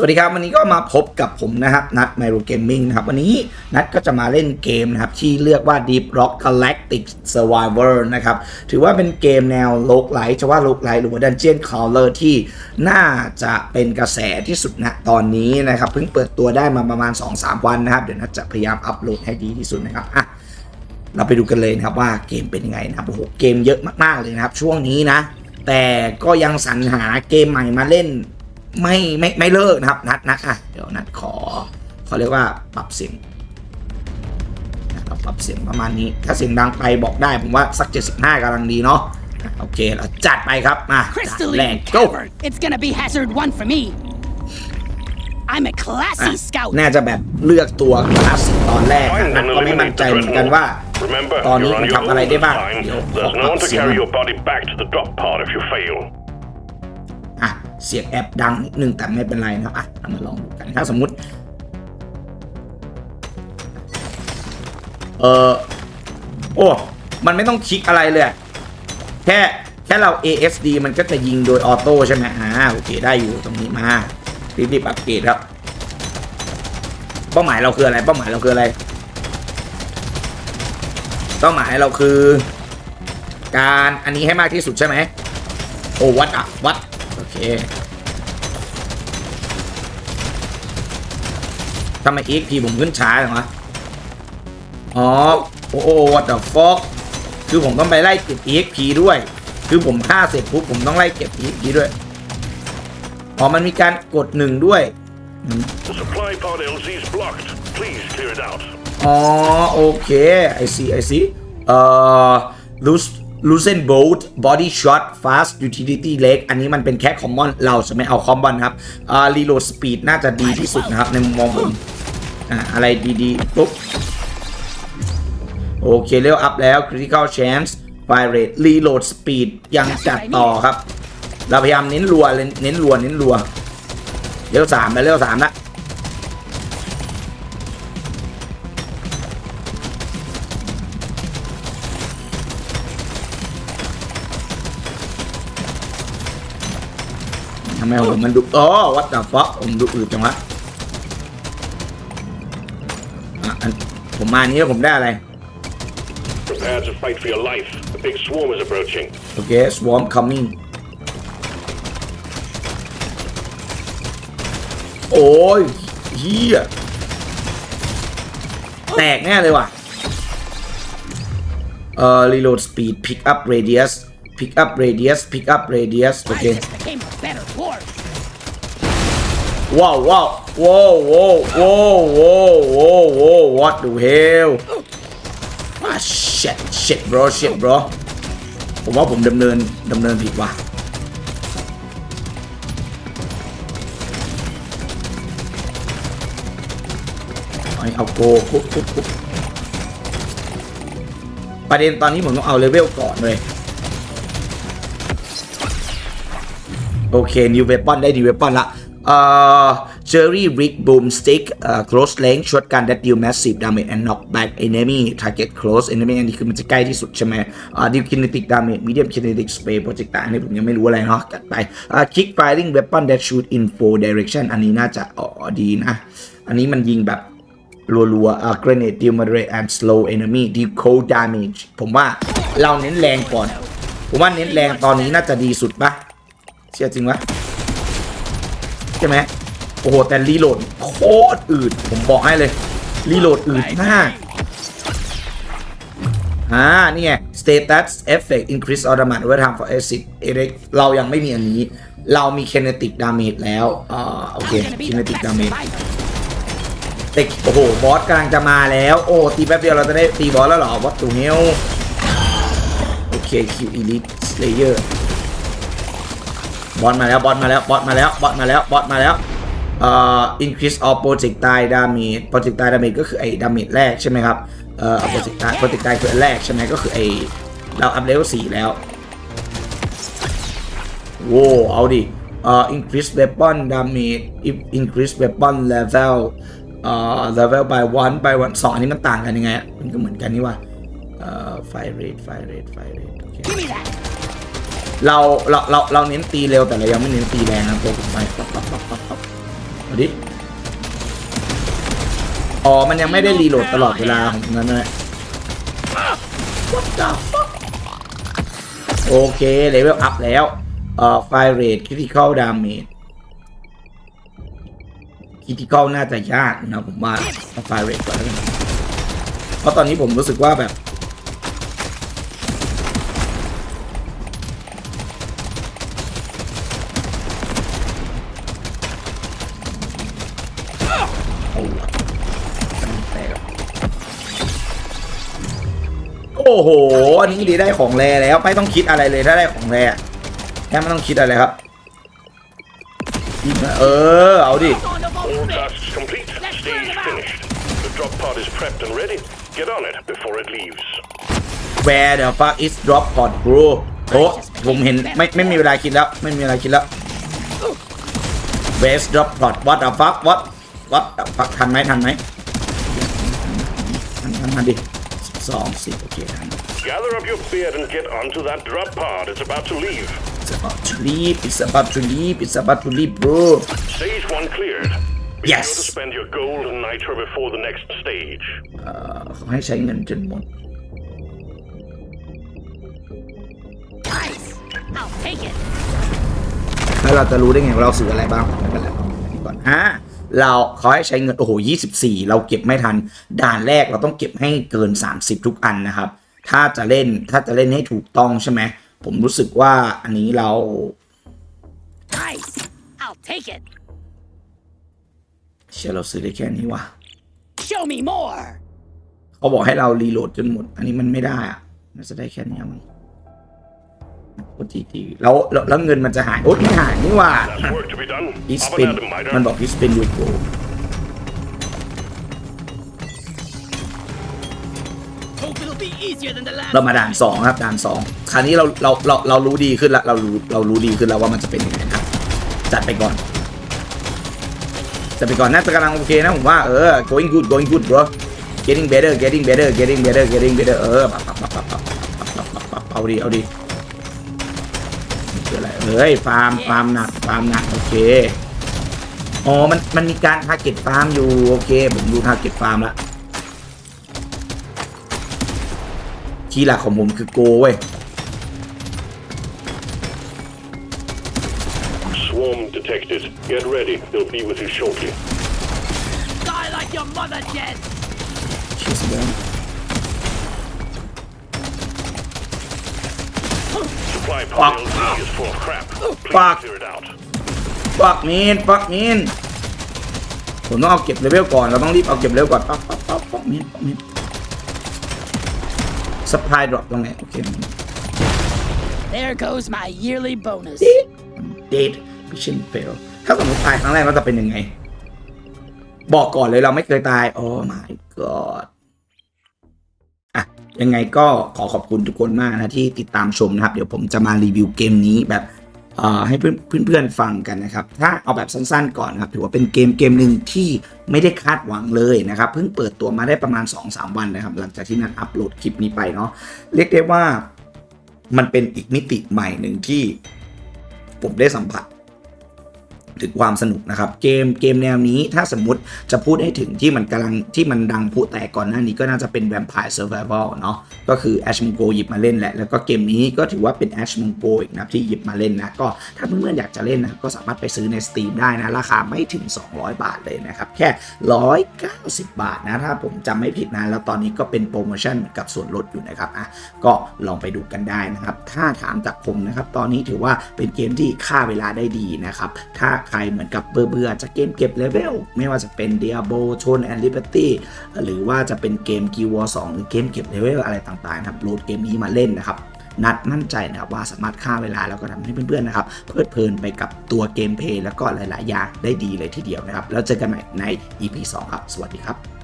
สวัสดีครับวันนี้ก็มาพบกับผมนะครับนัดไมโ o เกมมิ่งนะครับวันนี้นัดก็จะมาเล่นเกมนะครับที่เรียกว่า Deep Rock Galactic Survivor นะครับถือว่าเป็นเกมแนวโลกไลท์จะว่าโลกไลท์หรือว่า Dungeon Crawler ที่น่าจะเป็นกระแสที่สุดนะตอนนี้นะครับเพิ่งเปิดตัวได้มาประมาณ 2-3 วันนะครับ เดี๋ยวนัดจะพยายามอัปโหลดให้ดีที่สุดนะครับอะเราไปดูกันเลยนะครับว่าเกมเป็นยังไงนะครับโอ้โหเกมเยอะมากๆเลยนะครับช่วงนี้นะแต่ก็ยังสรรหาเกมใหม่มาเล่น ไม่ไม่ไม่เลิกนะครับนัดนัดอะเดี๋ยวนัดขอเขาเรียกว่าปรับเสียงนะครับปรับเสียงประมาณนี้ ถ้าเสียงดังไปบอกได้ผมว่าสัก 75กำลังดีเนาะอะโอเคเราจัดไปครับมาแร Crystalline ก go Cavern. It's gonna be hazard one for me. I'm a อะ classy scout. น่าจะแบบเลือกตัวคลาสสิกตอนแรกนะนัดก็ไม่มั่นใจเหมือนกันว่า Remember, ตอนนี้ you're มั on น your ทำอะไร own ได้บ้าง this time. เดี๋ยวขอ There's ปรับ no one to เสียง เสียงแอปดังนิดนึงแต่ไม่เป็นไรนะครับอะเรามาลองดูกันถ้าสมมุติเออโอ้มันไม่ต้องคลิกอะไรเลย แค่แค่เรา ASD มันก็จะยิงโดยออโต้ใช่ไหมอ่าโอเคได้อยู่ตรงนี้มารีบๆอัปเกรดครับเป้าหมายเราคืออะไร เป้าหมายเราคืออะไร เป้าหมายเราคือ การอันนี้ให้มากที่สุดใช่ไหมโอ้วัดอะวัด โอเคทำไม EXP ผมขึ้นช้าจังวะอ๋อ โอ้โห what the fuck คือผมต้องไปไล่เก็บ EXP ด้วย คือผมฆ่าเสร็จปุ๊บผมต้องไล่เก็บ EXP ด้วย อ๋อ มันมีการกดหนึ่งด้วย The supply pod LZ is blocked. Please clear it out. อ๋อ โอเค I see I see เอ่อ loose loosen bolt body shot fast utility leg อันนี้มันเป็นแค่ common เราจะไม่เอา common ครับอ่า reload speed น่าจะดีที่สุดนะครับ ในมุมมองผมอ่าอะไรดีๆปุ๊บโอเคเร็วอัพแล้ว critical chance fire rate reload speed ยังจัดต่อครับ เราพยายามเน้นรัวเลยเน้นรัวเน้นรัวเร็วสามแล้วเร็วสามละ ทำไมผมมันดูอ๋อวัดด e ฟ u อกผมดูอืดจังวะอะอันผมมาอันนี้แล้วผมได้อะไร Prepare to fight for your life. A big swarm is approaching. โอเค swarm coming โอ้ยเฮียแตกแน่เลยว่ะ เอ่อ reload speed pick up radius pick up radius pick up radius โอ I เค just became a better dwarf. ว้าวว้าวว้าวว้าวว้าวว้าวว้าวว้าว what the hell อะ shit shit bro shit bro ผมว่าผมดำเนินดำเนินผิดว่ะเอาเอาโกคุบคุบคุบประเด็นตอนนี้ผมต้องเอาเลเวลก่อนเลยโอเค new weapon ได้ new weapon ละ เจอร์รี่ริกบูมสติ๊กโคลสเลงช็อตการเดดดิวแมสซีฟดาเมจแอนน็อกแบ็กเอเนมี่ทาร์เก็ตโคลสเอเนมี่อันนี้คือมันจะใกล้ที่สุดใช่ไหมดิวคินติกดาเมจมีเดียมคินติกสเปย์โปรเจกต์อันนี้ผมยังไม่รู้อะไรเนาะกัดไปคิกไฟลิงเวปปอนเดดชูดอินโฟเดเรคชั่นอันนี้น่าจะอ๋อดีนะ อันนี้มันยิงแบบรัวๆอ่า grenade deal moderate and slow enemy deal cold damage ผมว่าเราเน้นแรงก่อน ผมว่าเน้นแรงตอนนี้น่าจะดีสุดปะเชื่อจริงวะ ใช่ไหมโอ้โหแต่รีโหลดโคตรอืดผมบอกให้เลยรีโหลดอืดมากอ่านี่ไง status effect increase automatic over time for exit erect เรายังไม่มีอันนี้ เรามี kinetic damage แล้วอ่าโอเค I'm gonna be the kinetic best damage survivor. แต่โอ้โห บอสกำลังจะมาแล้ว โอ้ ตีแป๊บเดียวเราจะได้ตีบอสแล้วเหรอ what the hell โอเค Q elite slayer บอสมาแล้วบอสมาแล้วบอสมาแล้วบอสมาแล้วบอสมาแล้วเอ่อ increase of project die damage project die damage ก็คือไอ้ damage แรกใช่ไหมครับเอ่อ project die project die คือแรกใช่ไหมก็คือไอ้เราอัพเลเวล4แล้วโว้เอาดิเอ่อ increase weapon damage if increase weapon level เอ่อ level by one by one สองอันนี้มันต่างกันยังไงมันก็เหมือนกันนี่ว่าเอ่อ fire rate fire rate fire rate โอ เราเราเราเราเน้นตีเร็วแต่เรายังไม่เน้นตีแรงนะตัวผมไปปั๊บปั๊บปั๊บปั๊บปั๊บเอาดิอ๋อมันยังไม่ได้รีโหลดตลอดเวลาของนั้นเลย What the fuck โอเคเลเวลอัพแล้วเอ่อไฟเรทคริติคอลดาเมจคริติคอลน่าจะยากนะผมว่าเอาไฟเรทก่อนแล้วกันเพราะตอนนี้ผมรู้สึกว่าแบบ อ้โห อันนี้ดีได้ของแรแล้ว ไม่ต้องคิดอะไรเลยถ้าได้ของแรอะแค่ไม่ต้องคิดอะไรเลยครับยิงนะเออ เอาดิ On the All boat, tasks complete. Let's Stage burn 'em out. finished. The drop pod is prepped and ready. Get on it before it leaves. Where the fuck is drop pod bro โอ้ผมเห็นไม่ไม่มีเวลาคิดแล้ว ไม่มีเวลาคิดแล้ว Where's drop pod what the fuck what what the fuck ทันไหมทันไหมทันทันทันดิ สิบสองสิบโอเคทัน Gather up your beard and get onto that drop pod. It's about to leave. It's about to leave it's about to leave it's about to leave bro Stage one cleared. Be Yes. sure to spend your gold and nitro before the next stage. เอ่อเขาให้ใช้เงินจนหมด Nice. I'll take it. แล้วเราจะรู้ได้ไงว่าเราซื้ออะไรบ้างไม่เป็นไรนี่ก่อนอ่ะ เราเขาให้ใช้เงินโอ้โห24 เราเก็บไม่ทัน ด่านแรกเราต้องเก็บให้เกิน 30 ทุกอันนะครับ ถ้าจะเล่นถ้าจะเล่นให้ถูกต้องใช่ไหมผมรู้สึกว่าอันนี้เรา Nice. I'll take it. เชื่อเราซื้อได้แค่นี้วะ Show me more. เขาบอกให้เรารีโหลดจนหมด อันนี้มันไม่ได้อะน่าจะได้แค่นี้มั้ง กดทีทีแล้วแล้วเงินมันจะหาย โอ๊ยไม่หายนี่ว่าอีสปินมันบอกอีสปินวิโกเรามาด่านสองครับด่านสองคราวนี้เราเราเราเรารู้ดีขึ้นละเรารู้เรารู้ดีขึ้นแล้วว่ามันจะเป็นยังไงครับ จัดไปก่อนจัดไปก่อนน่าจะกำลังโอเคนะผมว่าเออ going good going good bro getting better getting better getting better getting better เออปับปับปับปับปับปับปับเอาดีเอาดี เฮ้ยฟาร์มฟาร์มหนักฟาร์มหนักโอเคอ๋อมันมันมีการทาร์เก็ตฟาร์มอยู่โอเคผมดูทาร์เก็ตฟาร์มละคีย์หลักของผมคือโกเว้ย Swarm detected. Get ready. They'll be with you shortly. Die like your mother, Jen. ชื่อเสียง Supply Fuck. pod LZ is full of crap. Please Fuck. clear it out. ฟักมีนฟักมีนผมต้องเอาเก็บเลเวลก่อน เราต้องรีบเอาเก็บเลเวลก่อนปั๊บปั๊บปั๊บฟักมีนฟักมีนสปายดรอปตรงไหนโอเค There goes my yearly bonus. เดทมิชชั่นเฟลถ้าสมมติตายครั้งแรกเราจะเป็นยังไง บอกก่อนเลยเราไม่เคยตายโอ้ my god อะ ยังไงก็ขอขอบคุณทุกคนมากนะที่ติดตามชมนะครับ เดี๋ยวผมจะมารีวิวเกมนี้แบบเอ่อให้เพื่อนเพื่อนๆฟังกันนะครับ ถ้าเอาแบบสั้นๆก่อนนะครับ ถือว่าเป็นเกมเกมหนึ่งที่ไม่ได้คาดหวังเลยนะครับ เพิ่งเปิดตัวมาได้ประมาณ 2-3 วันนะครับ หลังจากที่นัดอัปโหลดคลิปนี้ไปเนาะเรียกได้ว่ามันเป็นอีกมิติใหม่หนึ่งที่ผมได้สัมผัส ถึงความสนุกนะครับเกมเกมแนวนี้ถ้าสมมติจะพูดให้ถึงที่มันกำลังที่มันดังผู้แตกก่อนหน้านี้ก็น่าจะเป็น Vampire Survival เนาะก็คือ Ash m o n g o หยิบมาเล่นแหละ แล้วก็เกมนี้ก็ถือว่าเป็น Ash m o n g o อีกนะที่หยิบมาเล่นนะก็ถ้าเพื่อนๆอยากจะเล่นนะก็สามารถไปซื้อใน Steam ได้นะ ราคาไม่ถึง 200 บาทเลยนะครับแค่ 190 บาทนะถ้าผมจำไม่ผิดนะแล้วตอนนี้ก็เป็นโปรโมชั่นกับส่วนลดอยู่นะครับอะก็ลองไปดูกันได้นะครับถ้าถามจากผมนะครับตอนนี้ถือว่าเป็นเกมที่ฆ่าเวลาได้ดีนะครับถ้าใครเหมือนกับเบื่อๆจะเกมเก็บเลเวลไม่ว่าจะเป็น Diablo Throne and Liberty หรือว่าจะเป็นเกม Guild Wars 2หรือเกมเก็บเลเวลอะไรต่างๆนะครับโหลดเกมนี้มาเล่นนะครับนัดมั่นใจนะครับว่าสามารถฆ่าเวลาแล้วก็ทำให้เพื่อนๆนะครับเพลิดเพลินไปกับตัวเกมเพลย์แล้วก็หลายๆอย่างได้ดีเลยทีเดียวนะครับ แล้วเจอกันใหม่ใน EP 2 ครับ สวัสดีครับ